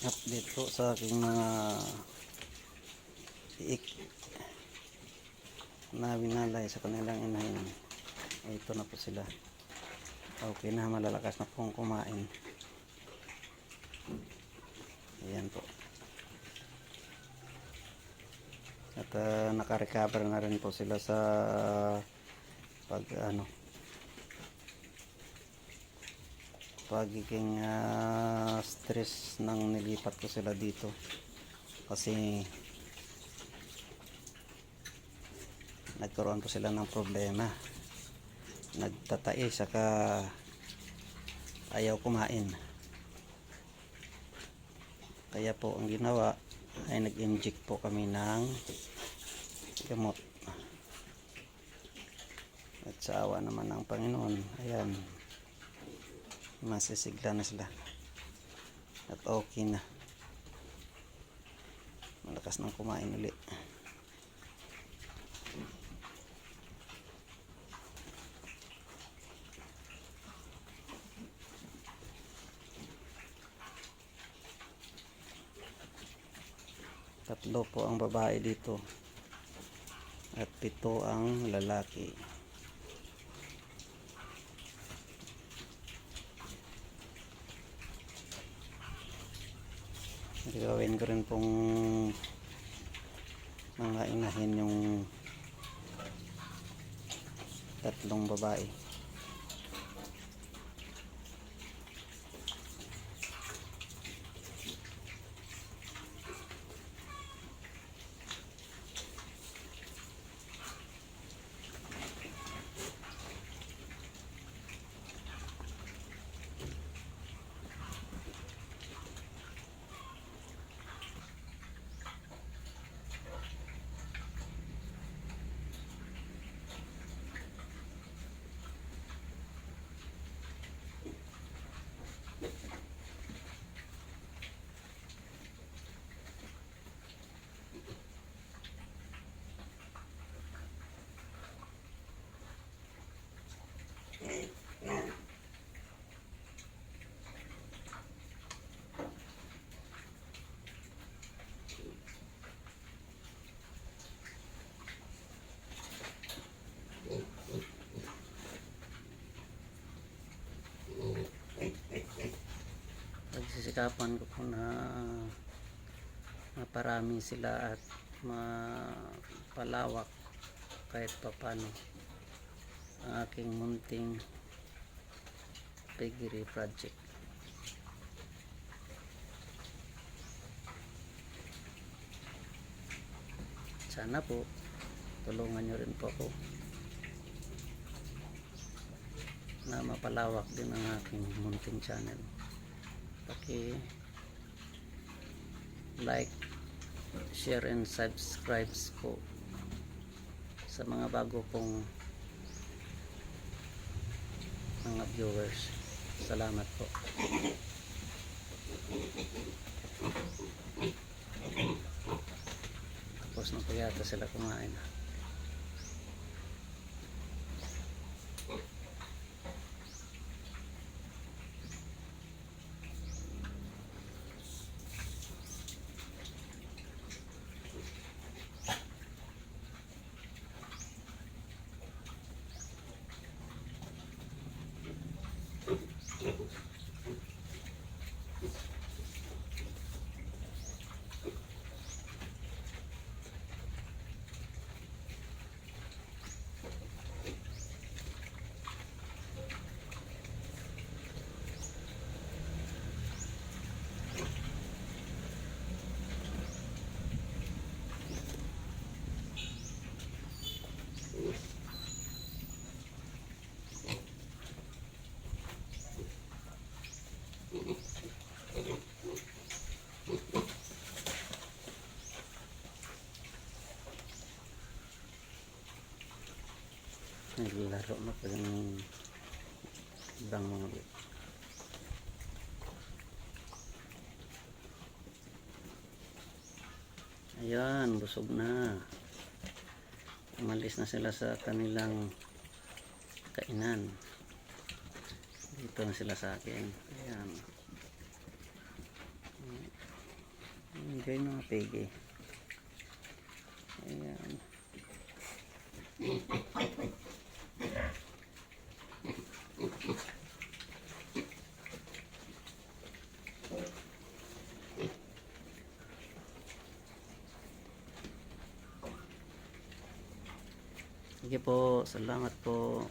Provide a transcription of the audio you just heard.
update po sa aking mga iik na winalay sa kanilang inahin. Ito na po sila. Okay na malalakas na pong kumain. Ayan po. At uh, nakarecover na rin po sila sa pag ano pagiging ah, stress nang nilipat ko sila dito. Kasi nagkaroon po sila ng problema. Nagtatae saka ayaw kumain. Kaya po ang ginawa ay nag-inject po kami ng gamot. At sa awa naman ng Panginoon ayan masisigla na sila. At okay na. Malakas nang kumain ulit tatlo po ang babae dito. At pito ang lalaki gagawin ko rin pong mga inahin yung tatlong babae pagsisikapan ko po na maparami sila at mapalawak kahit papano ang aking munting piggery project. Sana po tulungan nyo rin po ako na mapalawak din ang aking munting channel paki like share and subscribe po sa mga bago pong mga viewers. Salamat po. Tapos na po yata sila kumain naglaro na pa yung ibang mga bit. Ayan, busog na. Umalis na sila sa kanilang kainan. Dito na sila sa akin. Ayan. Enjoy mga pege. Ayan. Sige po, salamat po.